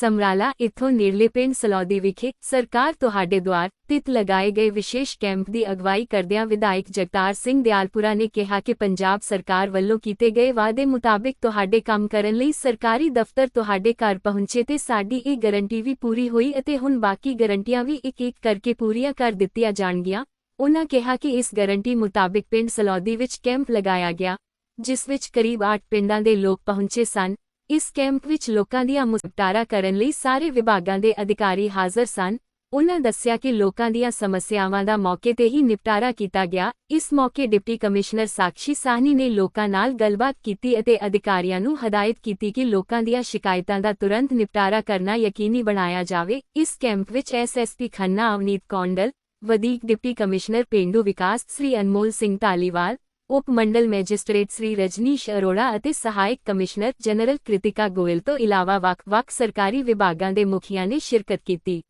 ਸਮਰਾਲਾ ਇੱਥੋਂ ਨੇੜਲੇ ਪਿੰਡ ਸਲੌਦੀ ਵਿਖੇ ਸਰਕਾਰ ਤੁਹਾਡੇ ਦੁਆਰ ਤਿਤ ਲਗਾਏ ਗਏ ਵਿਸ਼ੇਸ਼ ਕੈਂਪ ਦੀ ਅਗਵਾਈ ਕਰਦਿਆਂ ਵਿਧਾਇਕ ਜਗਤਾਰ ਸਿੰਘ ਦਿਆਲਪੁਰਾ ਨੇ ਕਿਹਾ ਕਿ ਪੰਜਾਬ ਸਰਕਾਰ ਵੱਲੋਂ ਕੀਤੇ ਗਏ ਵਾਅਦੇ ਮੁਤਾਬਿਕ ਤੁਹਾਡੇ ਕੰਮ ਕਰਨ ਲਈ ਸਰਕਾਰੀ ਦਫ਼ਤਰ ਤੁਹਾਡੇ ਘਰ ਪਹੁੰਚੇ ਤੇ ਸਾਡੀ ਇਹ ਗਾਰੰਟੀ ਵੀ ਪੂਰੀ ਹੋਈ ਅਤੇ ਹੁਣ ਬਾਕੀ ਗਾਰੰਟੀਆਂ ਵੀ ਇੱਕ-ਇੱਕ ਕਰਕੇ ਪੂਰੀਆਂ ਕਰ ਦਿੱਤੀਆਂ ਜਾਣਗੀਆਂ। ਉਨ੍ਹਾਂ ਕਿਹਾ ਕਿ ਇਸ ਗਾਰੰਟੀ ਮੁਤਾਬਿਕ ਪਿੰਡ ਸਲੌਦੀ ਵਿੱਚ ਕੈਂਪ ਲਗਾਇਆ ਗਿਆ, ਜਿਸ ਵਿੱਚ ਕਰੀਬ 8 ਪਿੰਡਾਂ ਦੇ ਲੋਕ ਪਹੁੰਚੇ ਸਨ। ਇਸ ਕੈਂਪ ਵਿੱਚ ਲੋਕਾਂ ਦੀਆਂ ਮੁਸਕਟਾਰਾ ਕਰਨ ਲਈ ਸਾਰੇ ਵਿਭਾਗਾਂ ਦੇ ਅਧਿਕਾਰੀ ਹਾਜ਼ਰ ਸਨ। ਉਨ੍ਹਾਂ ਦੱਸਿਆ ਕਿ ਲੋਕਾਂ ਦੀਆਂ ਸਮੱਸਿਆਵਾਂ ਦਾ ਮੌਕੇ ਤੇ ਹੀ ਨਿਪਟਾਰਾ ਕੀਤਾ ਗਿਆ। ਇਸ ਮੌਕੇ ਡਿਪਟੀ ਕਮਿਸ਼ਨਰ ਸਾਕਸ਼ੀ ਸਾਹਨੀ ਨੇ ਲੋਕਾਂ ਨਾਲ ਗੱਲਬਾਤ ਕੀਤੀ ਅਤੇ ਅਧਿਕਾਰੀਆਂ ਨੂੰ ਹਦਾਇਤ ਕੀਤੀ ਕਿ ਲੋਕਾਂ ਦੀਆਂ ਸ਼ਿਕਾਇਤਾਂ ਦਾ ਤੁਰੰਤ ਨਿਪਟਾਰਾ ਕਰਨਾ ਯਕੀਨੀ ਬਣਾਇਆ ਜਾਵੇ। ਇਸ ਕੈਂਪ ਵਿੱਚ ਐਸਐਸਪੀ ਖੰਨਾ, ਅਵਨੀਤ ਕੌਂਡਲ, ਵਧੀਕ ਡਿਪਟੀ ਕਮਿਸ਼ਨਰ ਪੇਂਡੂ ਵਿਕਾਸ, ਸ੍ਰੀ ਅਨਮੋਲ ਸਿੰਘ ਢਾਲੀਵਾਲ ਉਪ ਮੰਡਲ ਮੈਜਿਸਟ੍ਰੇਟ ਸ੍ਰੀ ਰਜਨੀਸ਼ ਅਰੋੜਾ ਅਤੇ ਸਹਾਇਕ ਕਮਿਸ਼ਨਰ ਜਨਰਲ ਕ੍ਰਿਤਿਕਾ ਗੋਇਲ ਤੋਂ ਇਲਾਵਾ ਵੱਖ-ਵੱਖ ਸਰਕਾਰੀ ਵਿਭਾਗਾਂ ਦੇ ਮੁਖੀਆਂ ਨੇ ਸ਼ਿਰਕਤ ਕੀਤੀ।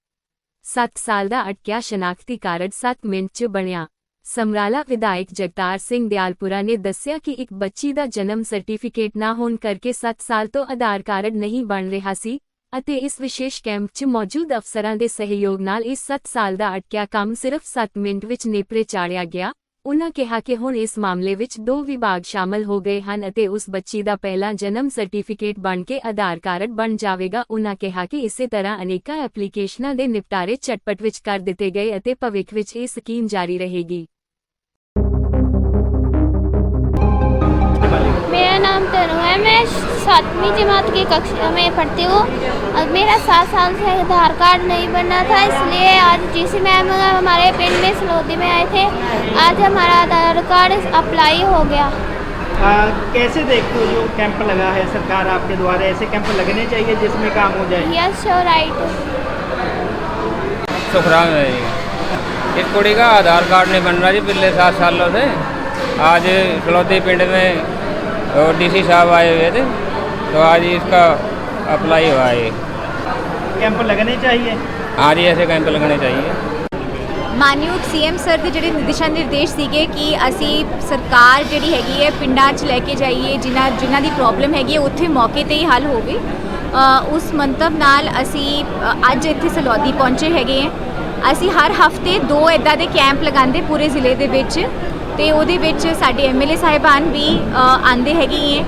7 ਸਾਲ ਦਾ ਅਟਕਿਆ ਸ਼ਨਾਖਤੀ ਕਾਰਡ 7 ਮਿੰਟ 'ਚ ਬਣਿਆ। ਸਮਰਾਲਾ ਵਿਧਾਇਕ ਜਗਤਾਰ ਸਿੰਘ ਦਿਆਲਪੁਰਾ ਨੇ ਦੱਸਿਆ ਕਿ ਇੱਕ ਬੱਚੀ ਦਾ ਜਨਮ ਸਰਟੀਫਿਕੇਟ ਨਾ ਹੋਣ ਕਰਕੇ 7 ਸਾਲ ਤੋਂ ਆਧਾਰ ਕਾਰਡ ਨਹੀਂ ਬਣ ਰਿਹਾ ਸੀ ਅਤੇ ਇਸ ਵਿਸ਼ੇਸ਼ ਕੈਂਪ 'ਚ ਮੌਜੂਦ ਅਫਸਰਾਂ ਦੇ ਸਹਿਯੋਗ ਨਾਲ ਇਸ 7 ਸਾਲ ਦਾ ਅਟਕਿਆ ਕੰਮ ਸਿਰਫ 7 ਮਿੰਟ ਵਿੱਚ ਨੇਪਰੇ ਚਾੜਿਆ ਗਿਆ। ਉਨ੍ਹਾਂ ਕਿਹਾ ਕਿ ਹੁਣ ਇਸ ਮਾਮਲੇ ਵਿੱਚ ਦੋ ਵਿਭਾਗ ਸ਼ਾਮਲ ਹੋ ਗਏ ਹਨ ਅਤੇ ਉਸ ਬੱਚੀ ਦਾ ਪਹਿਲਾ ਜਨਮ ਸਰਟੀਫਿਕੇਟ ਬਣ ਕੇ ਆਧਾਰ ਕਾਰਡ ਬਣ ਜਾਵੇਗਾ। ਉਨ੍ਹਾਂ ਕਿਹਾ ਕਿ ਇਸੇ ਤਰ੍ਹਾਂ ਅਨੇਕਾਂ ਐਪਲੀਕੇਸ਼ਨਾਂ ਦੇ ਨਿਪਟਾਰੇ ਝਟਪਟ ਵਿੱਚ ਕਰ ਦਿੱਤੇ ਗਏ ਅਤੇ ਭਵਿੱਖ ਵਿੱਚ ਇਹ ਸਕੀਮ ਜਾਰੀ ਰਹੇਗੀ। नाम तनु है। मैं सातवीं जमात की कक्षा में पढ़ती हूँ। और मेरा सात साल से आधार कार्ड नहीं बनना था इसलिए आज जीसी मैम हमारे पिंड में सलौदी में आए थे। आज हमारा आधार कार्ड अप्लाई हो गया। आ, कैसे देखते हो जो कैंप लगा है सरकार आपके द्वारा? ऐसे कैंप लगने चाहिए जिसमें काम हो जाए। यस श्योर राइट सुखराम इस कुड़ी का आधार कार्ड नहीं बन रहा जी पिछले सात सालों से। आज इकलौती पिंड में डीसी साहब आए हुए थे तो आज इसका अप्लाई हुआ है कैंप लगने चाहिए हाँ जी ऐसे कैंप लगने चाहिए ਮਾਨਯੋਗ ਸੀਐਮ ਸਰ ਦੇ ਜਿਹੜੇ ਦਿਸ਼ਾ ਨਿਰਦੇਸ਼ ਸੀਗੇ ਕਿ ਅਸੀਂ ਸਰਕਾਰ ਜਿਹੜੀ ਹੈਗੀ ਹੈ ਪਿੰਡਾਂ 'ਚ ਲੈ ਕੇ ਜਾਈਏ ਜਿਨ੍ਹਾਂ ਜਿਨ੍ਹਾਂ ਦੀ ਪ੍ਰੋਬਲਮ ਹੈਗੀ ਹੈ ਉੱਥੇ ਮੌਕੇ ਤੇ ਹੀ ਹੱਲ ਹੋਵੇ ਅ, ਉਸ ਮੰਤਵ ਨਾਲ ਅਸੀਂ ਅ, ਅੱਜ ਇੱਥੇ ਸਲੌਦੀ ਪਹੁੰਚੇ ਹੈਗੇ ਹਾਂ ਅਸੀਂ ਹਰ ਹਫਤੇ ਦੋ ਇਦਾਂ ਦੇ ਕੈਂਪ ਲਗਾਉਂਦੇ ਪੂਰੇ ਜ਼ਿਲ੍ਹੇ ਦੇ ਵਿੱਚ ਤੇ ਉਹਦੇ ਵਿੱਚ ਸਾਡੇ ਐਮਐਲਏ ਸਾਹਿਬਾਨ ਵੀ ਅ, ਆਉਂਦੇ ਹੈਗੇ ਹੈ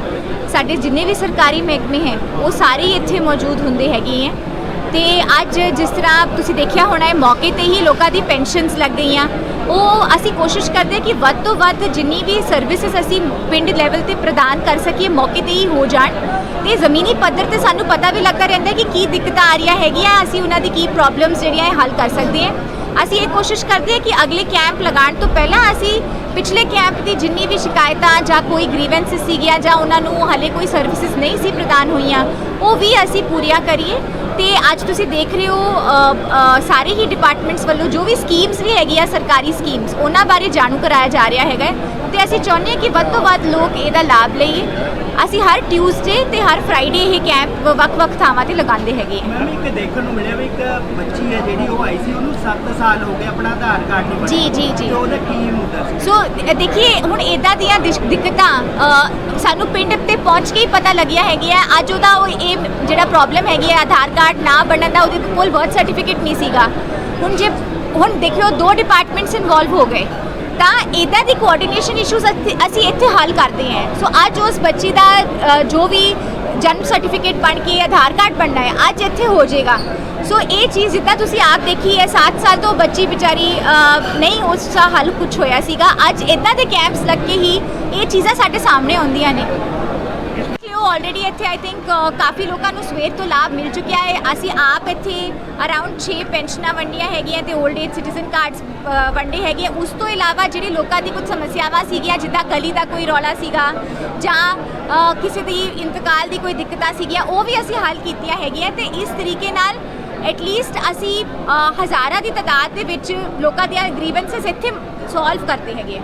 ਸਾਡੇ ਜਿੰਨੇ ਵੀ ਸਰਕਾਰੀ ਮਹਿਕਮੇ ਹੈ ਉਹ ਸਾਰੇ ਇੱਥੇ ਮੌਜੂਦ ਹੁੰਦੇ ਹੈਗੇ ਹੈ ਤੇ ਅੱਜ ਜਿਸ ਤਰ੍ਹਾਂ ਤੁਸੀਂ ਦੇਖਿਆ ਹੋਣਾ ਹੈ ਮੌਕੇ ਤੇ ਹੀ ਲੋਕਾਂ ਦੀ ਪੈਨਸ਼ਨਸ ਲੱਗ ਗਈਆਂ। ਉਹ ਅਸੀਂ ਕੋਸ਼ਿਸ਼ ਕਰਦੇ ਹਾਂ ਕਿ ਵੱਧ ਤੋਂ ਵੱਧ ਜਿੰਨੀ ਵੀ ਸਰਵਿਸਿਜ਼ ਅਸੀਂ ਪਿੰਡ ਲੈਵਲ ਤੇ ਪ੍ਰਦਾਨ ਕਰ ਸਕੀਏ ਮੌਕੇ ਤੇ ਹੀ ਹੋ ਜਾਣ। ਤੇ ਜ਼ਮੀਨੀ ਪੱਧਰ ਤੇ ਸਾਨੂੰ ਪਤਾ ਵੀ ਲੱਗਾ ਰਹਿੰਦਾ ਕਿ ਕੀ ਦਿੱਕਤਾਂ ਆ ਰਹੀਆਂ ਹੈਗੀਆਂ ਅਸੀਂ ਉਹਨਾਂ ਦੀ ਕੀ ਪ੍ਰੋਬਲਮਸ ਜਿਹੜੀਆਂ ਇਹ ਹੱਲ ਕਰ ਸਕਦੇ ਹਾਂ। ਅਸੀਂ ਇਹ ਕੋਸ਼ਿਸ਼ ਕਰਦੇ ਹਾਂ ਕਿ ਅਗਲੇ ਕੈਂਪ ਲਗਾਉਣ ਤੋਂ ਪਹਿਲਾਂ ਅਸੀਂ ਪਿਛਲੇ ਕੈਂਪ ਦੀ ਜਿੰਨੀ ਵੀ ਸ਼ਿਕਾਇਤਾਂ ਜਾਂ ਕੋਈ ਗ੍ਰੀਵੈਂਸਸ ਸੀਗੀਆਂ ਜਾਂ ਉਹਨਾਂ ਨੂੰ ਹਲੇ ਕੋਈ ਸਰਵਿਸਿਜ਼ ਨਹੀਂ ਸੀ ਪ੍ਰਦਾਨ ਹੋਈਆਂ, ਉਹ ਵੀ ਅਸੀਂ ਪੂਰੀਆਂ ਕਰੀਏ। ਤੇ ਅੱਜ ਤੁਸੀਂ ਦੇਖ ਰਹੇ ਹੋ ਸਾਰੇ ਹੀ ਡਿਪਾਰਟਮੈਂਟਸ ਵੱਲੋਂ ਜੋ ਵੀ ਸਕੀਮਸ ਵੀ ਹੈਗੀਆਂ, ਸਰਕਾਰੀ ਸਕੀਮਸ ਉਹਨਾਂ ਬਾਰੇ ਜਾਣੂ ਕਰਾਇਆ ਜਾ ਰਿਹਾ ਹੈਗਾ ਹੈ। ਤੇ ਅਸੀਂ ਚਾਹੁੰਦੇ ਹਾਂ ਕਿ ਵੱਧ ਤੋਂ ਵੱਧ ਲੋਕ ਇਹਦਾ ਲਾਭ ਲਈਏ। ਅਸੀਂ ਹਰ ਟਿਊਜ਼ਡੇ ਤੇ ਹਰ ਫਰਾਈਡੇ ਇਹ ਕੈਂਪ ਵੱਖ-ਵੱਖ ਥਾਵਾਂ ਤੇ ਲਗਾਉਂਦੇ ਹੈਗੇ ਮੈਮ ਇੱਕ ਦੇਖਣ ਨੂੰ ਮਿਲਿਆ ਵੀ ਇੱਕ ਬੱਚੀ ਹੈ ਜਿਹੜੀ ਉਹ ਆਈ ਸੀ ਉਹਨੂੰ 7 ਸਾਲ ਹੋ ਗਏ ਆਪਣਾ ਆਧਾਰ ਕਾਰਡ ਨਹੀਂ ਬਣਿਆ। ਜੀ, ਜੀ, ਜੀ। ਤੇ ਉਹਦਾ ਕੀ ਮੁੱਦਾ ਸੀ? ਸੋ ਅ, ਦੇਖੀਏ ਹੁਣ ਇਦਾਂ ਦੀਆਂ ਦਿਸ਼- ਦਿੱਕਤਾਂ ਅ, ਸਾਨੂੰ ਪਿੰਡ ਤੇ ਪਹੁੰਚ ਕੇ ਹੀ ਪਤਾ ਲੱਗਿਆ ਹੈਗੀ ਹੈ ਅੱਜ ਉਹਦਾ ਉਹ ਇਹ ਜਿਹੜਾ ਪ੍ਰੋਬਲਮ ਹੈਗੀ ਹੈ ਆਧਾਰ ਕਾਰਡ ਨਾ ਬਣਨ ਦਾ ਉਹਦੇ ਕੋਲ ਬਰਥ ਸਰਟੀਫਿਕੇਟ ਨਹੀਂ ਸੀਗਾ। ਹੁਣ ਜੇ ਹੁਣ ਦੇਖਿਓ ਦੋ ਡਿਪਾਰਟਮੈਂਟਸ ਇਨਵੋਲਵ ਹੋ ਗਏ। ਤਾਂ ਇਦਾਂ ਦੀ ਕੋਆਰਡੀਨੇਸ਼ਨ ਇਸ਼ੂਜ਼ ਅਸੀਂ ਇੱਥੇ ਹੱਲ ਕਰਦੇ ਹਾਂ। ਸੋ ਅੱਜ ਉਸ ਬੱਚੀ ਦਾ ਅ, ਜੋ ਵੀ ਜਨਮ ਸਰਟੀਫਿਕੇਟ ਬਣ ਕੇ ਆਧਾਰ ਕਾਰਡ ਬਣਨਾ ਹੈ ਅੱਜ ਇੱਥੇ ਹੋ ਜਾਏਗਾ। ਸੋ ਇਹ ਚੀਜ਼ ਜਿੱਦਾਂ ਤੁਸੀਂ ਆਪ ਦੇਖੀ ਹੈ 7 ਸਾਲ ਤੋਂ ਬੱਚੀ ਵਿਚਾਰੀ ਅ, ਨਹੀਂ ਉਸ ਦਾ ਹੱਲ ਕੁਝ ਹੋਇਆ ਸੀਗਾ। ਅੱਜ ਇਦਾਂ ਦੇ ਕੈਂਪਸ ਲੱਗ ਕੇ ਹੀ ਇਹ ਚੀਜ਼ਾਂ ਸਾਡੇ ਸਾਹਮਣੇ ਆਉਂਦੀਆਂ ਨੇ। ਕਿ ਉਹ ਆਲਰੇਡੀ ਇੱਥੇ ਆਈ ਥਿੰਕ ਕਾਫੀ ਲੋਕਾਂ ਨੂੰ ਸਵੇਰ ਤੋਂ ਲਾਭ ਮਿਲ ਚੁੱਕਿਆ ਹੈ। ਅਸੀਂ ਆਪ ਇੱਥੇ ਅਰਾਊਂਡ 6 ਪੈਨਸ਼ਨਾਂ ਵੰਡੀਆਂ ਹੈਗੀਆਂ ਤੇ 올ਡ ਏਜ ਸਿਟੀਜ਼ਨ ਕਾਰਡਸ ਵੰਡੇ ਹੈਗੇ ਆ। ਉਸ ਤੋਂ ਇਲਾਵਾ ਜਿਹੜੇ ਲੋਕਾਂ ਦੀ ਕੁਝ ਸਮੱਸਿਆਵਾਂ ਸੀਗੀਆਂ, ਜਿੱਦਾਂ ਗਲੀ ਦਾ ਕੋਈ ਰੌਲਾ ਸੀਗਾ ਜਾਂ ਕਿਸੇ ਦੀ ਇੰਤਕਾਲ ਦੀ ਕੋਈ ਦਿੱਕਤਾਂ ਸੀਗੀਆਂ, ਉਹ ਵੀ ਅਸੀਂ ਹੱਲ ਕੀਤੀਆਂ ਹੈਗੀਆਂ ਤੇ ਇਸ ਤਰੀਕੇ ਨਾਲ ਐਟਲੀਸਟ ਅਸੀਂ ਹਜ਼ਾਰਾਂ ਦੀ ਤਾਦਾਦ ਦੇ ਵਿੱਚ ਲੋਕਾਂ ਦੀਆਂ ਗ੍ਰੀਵੈਂਸਸ ਇੱਥੇ ਸੋਲਵ ਕਰਦੇ ਹੈਗੇ ਆ।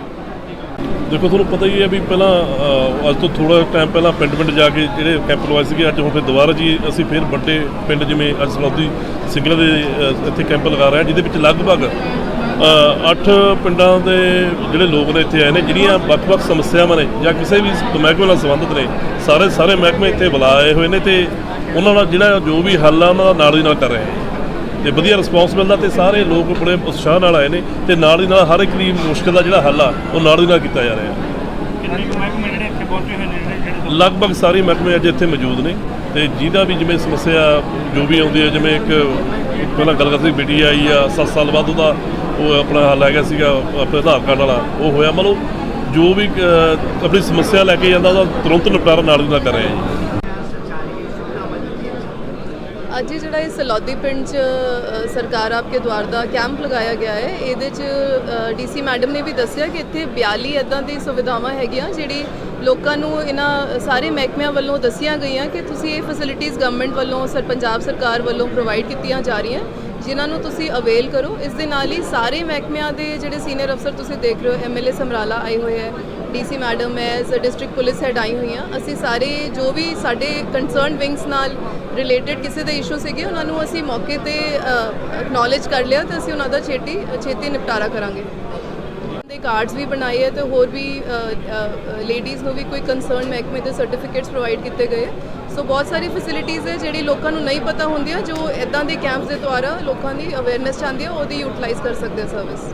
ਦੇਖੋ ਤੁਹਾਨੂੰ ਪਤਾ ਹੀ ਹੈ ਵੀ ਪਹਿਲਾਂ ਅ, ਅੱਜ ਤੋਂ ਥੋੜਾ ਟਾਈਮ ਪਹਿਲਾਂ ਪਿੰਡ ਪਿੰਡ ਜਾ ਕੇ ਜਿਹੜੇ ਕੈਂਪ ਲਵਾਏ ਸੀਗੇ ਅੱਜ ਹੁਣ ਫਿਰ ਦੁਬਾਰਾ ਜੀ ਅਸੀਂ ਫਿਰ ਵੱਡੇ ਪਿੰਡ ਜਿਵੇਂ ਅੱਜ ਸਲੌਦੀ ਸਿੰਗਲਾ ਦੇ ਅ, ਇੱਥੇ ਕੈਂਪ ਲਗਾ ਰਹੇ ਹਾਂ ਜਿਹਦੇ ਵਿੱਚ ਲਗਭਗ 8 ਪਿੰਡਾਂ ਦੇ ਜਿਹੜੇ ਲੋਕ ਨੇ ਇੱਥੇ ਆਏ ਨੇ ਜਿਹੜੀਆਂ ਵੱਖ-ਵੱਖ ਸਮੱਸਿਆਵਾਂ ਨੇ ਜਾਂ ਕਿਸੇ ਵੀ ਮਹਿਕਮੇ ਨਾਲ ਸੰਬੰਧਿਤ ਨੇ ਸਾਰੇ ਸਾਰੇ ਮਹਿਕਮੇ ਇੱਥੇ ਬੁਲਾਏ ਹੋਏ ਨੇ ਤੇ ਉਹਨਾਂ ਨਾਲ ਜਿਹੜਾ ਜੋ ਵੀ ਹੱਲ ਆ ਉਹਨਾਂ ਦਾ ਨਾਲ ਦੀ ਨਾਲ ਕਰ ਰਹੇ ਹਾਂ। ਤੇ ਵਧੀਆ ਰਿਸਪੌਂਸ ਮਿਲਦਾ ਤੇ ਸਾਰੇ ਲੋਕ ਬੜੇ ਉਤਸ਼ਾਹ ਨਾਲ ਆਏ ਨੇ ਤੇ ਨਾਲ ਦੀ ਨਾਲ ਹਰ ਇੱਕ ਦੀ ਮੁਸ਼ਕਲ ਦਾ ਜਿਹੜਾ ਹੱਲ ਆ ਉਹ ਨਾਲ ਦੀ ਨਾਲ ਕੀਤਾ ਜਾ ਰਿਹਾ ਲਗਭਗ ਸਾਰੇ ਮਹਿਕਮੇ ਅੱਜ ਇੱਥੇ ਮੌਜੂਦ ਨੇ ਤੇ ਜਿਹਦਾ ਵੀ ਜਿਵੇਂ ਸਮੱਸਿਆ ਜੋ ਵੀ ਆਉਂਦੀ ਹੈ ਜਿਵੇਂ ਇੱਕ ਪਹਿਲਾਂ ਗੱਲ ਕਰਦੀ ਬੇਟੀ ਆਈ ਆ 7 ਸਾਲ ਬਾਅਦ ਉਹਦਾ ਉਹ ਆਪਣਾ ਹੱਲ ਹੈਗਾ ਸੀਗਾ ਆਪਣੇ ਆਧਾਰ ਕਾਰਡ ਵਾਲਾ ਉਹ ਹੋਇਆ। ਮਤਲਬ ਜੋ ਵੀ ਆਪਣੀ ਸਮੱਸਿਆ ਲੈ ਕੇ ਜਾਂਦਾ ਉਹਦਾ ਤੁਰੰਤ ਨਿਪਟਾਰਾ ਨਾਲ ਦੀ ਨਾਲ ਕਰ ਰਹੇ ਜੀ। ਅੱਜ ਜਿਹੜਾ ਇਹ ਸਲੌਦੀ ਪਿੰਡ 'ਚ ਸਰਕਾਰ ਆਪਕੇ ਦੁਆਰ ਦਾ ਕੈਂਪ ਲਗਾਇਆ ਗਿਆ ਹੈ, ਇਹਦੇ 'ਚ ਡੀਸੀ ਮੈਡਮ ਨੇ ਵੀ ਦੱਸਿਆ ਕਿ ਇੱਥੇ 42 ਇਦਾਂ ਦੀ ਸੁਵਿਧਾਵਾਂ ਹੈਗੀਆਂ ਜਿਹੜੀ ਲੋਕਾਂ ਨੂੰ ਇਹਨਾਂ ਸਾਰੇ ਮਹਿਕਮਿਆਂ ਵੱਲੋਂ ਦੱਸੀਆਂ ਗਈਆਂ ਕਿ ਤੁਸੀਂ ਇਹ ਫੈਸਿਲਿਟੀਆਂ ਗਵਰਨਮੈਂਟ ਵੱਲੋਂ, ਸਰ, ਪੰਜਾਬ ਸਰਕਾਰ ਵੱਲੋਂ ਪ੍ਰੋਵਾਈਡ ਕੀਤੀਆਂ ਜਾ ਰਹੀਆਂ, ਜਿਨ੍ਹਾਂ ਨੂੰ ਤੁਸੀਂ ਅਵੇਲ ਕਰੋ। ਇਸ ਦੇ ਨਾਲ ਹੀ ਸਾਰੇ ਮਹਿਕਮਿਆਂ ਦੇ ਜਿਹੜੇ ਸੀਨੀਅਰ ਅਫਸਰ ਤੁਸੀਂ ਦੇਖ ਰਹੇ ਹੋ ਐਮਐਲਏ ਸਮਰਾਲਾ ਆਏ ਹੋਏ ਹੈ ਡੀਸੀ ਮੈਡਮ ਹੈ ਡਿਸਟ੍ਰਿਕਟ ਪੁਲਿਸ ਹੈਡ ਆਈ ਹੋਈਆਂ ਅਸੀਂ ਸਾਰੇ ਜੋ ਵੀ ਸਾਡੇ ਕੰਸਰਨ ਵਿੰਗਸ ਨਾਲ ਰਿਲੇਟਡ ਕਿਸੇ ਦੇ ਇਸ਼ੂ ਸੀਗੇ, ਉਹਨਾਂ ਨੂੰ ਅਸੀਂ ਮੌਕੇ ਤੇ ਅਕਨੋਲਜ ਕਰ ਲਿਆ ਤੇ ਅਸੀਂ ਉਹਨਾਂ ਦਾ ਛੇਤੀ ਛੇਤੀ ਨਿਪਟਾਰਾ ਕਰਾਂਗੇ। ਦੇ ਕਾਰਡਸ ਵੀ ਬਣਾਏ ਹੈ ਤੇ ਹੋਰ ਵੀ ਲੇਡੀਜ਼ ਨੂੰ ਵੀ ਕੋਈ ਕੰਸਰਨ ਮਹਿਕਮੇ ਦੇ ਸਰਟੀਫਿਕੇਟਸ ਪ੍ਰੋਵਾਈਡ ਕੀਤੇ ਗਏ ਸੋ ਬਹੁਤ ਸਾਰੀ ਫੈਸਿਲਿਟੀਜ਼ ਹੈ ਜਿਹੜੀ ਲੋਕਾਂ ਨੂੰ ਨਹੀਂ ਪਤਾ ਹੁੰਦੀਆਂ, ਜੋ ਇਦਾਂ ਦੇ ਕੈਂਪਸ ਦੇ ਦੁਆਰਾ ਲੋਕਾਂ ਦੀ ਅਵੇਅਰਨੈਸ ਚਾਹੁੰਦੀ ਹੈ ਉਹਦੀ ਯੂਟਿਲਾਈਜ਼ ਕਰ ਸਕਦੇ ਸਰਵਿਸ